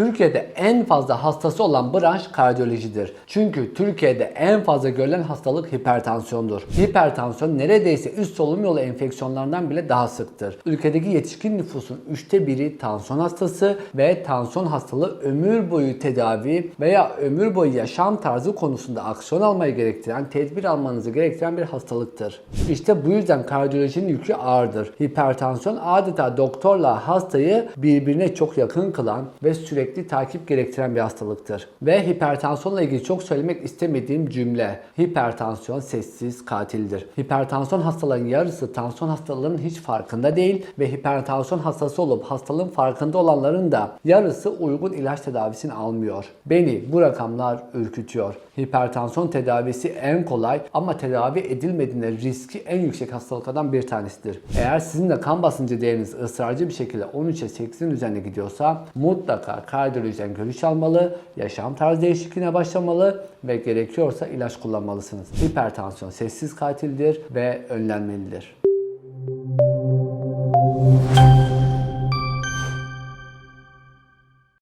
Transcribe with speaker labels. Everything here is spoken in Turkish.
Speaker 1: Türkiye'de en fazla hastası olan branş kardiyolojidir. Çünkü Türkiye'de en fazla görülen hastalık hipertansiyondur. Hipertansiyon neredeyse üst solunum yolu enfeksiyonlarından bile daha sıktır. Ülkedeki yetişkin nüfusun üçte biri tansiyon hastası ve tansiyon hastalığı ömür boyu tedavi veya ömür boyu yaşam tarzı konusunda aksiyon almayı gerektiren, tedbir almanızı gerektiren bir hastalıktır. İşte bu yüzden kardiyolojinin yükü ağırdır. Hipertansiyon adeta doktorla hastayı birbirine çok yakın kılan ve sürekli takip gerektiren bir hastalıktır. Ve hipertansiyonla ilgili çok söylemek istemediğim cümle. Hipertansiyon sessiz katildir. Hipertansiyon hastaların yarısı tansiyon hastalığının hiç farkında değil ve hipertansiyon hastası olup hastalığın farkında olanların da yarısı uygun ilaç tedavisini almıyor. Beni bu rakamlar ürkütüyor. Hipertansiyon tedavisi en kolay ama tedavi edilmediğinde riski en yüksek hastalıklardan bir tanesidir. Eğer sizin de kan basıncı değeriniz ısrarcı bir şekilde 13'e 8'in üzerine gidiyorsa mutlaka kardiyolojiden görüş almalı, yaşam tarzı değişikliğine başlamalı ve gerekiyorsa ilaç kullanmalısınız. Hipertansiyon sessiz katildir ve önlenmelidir.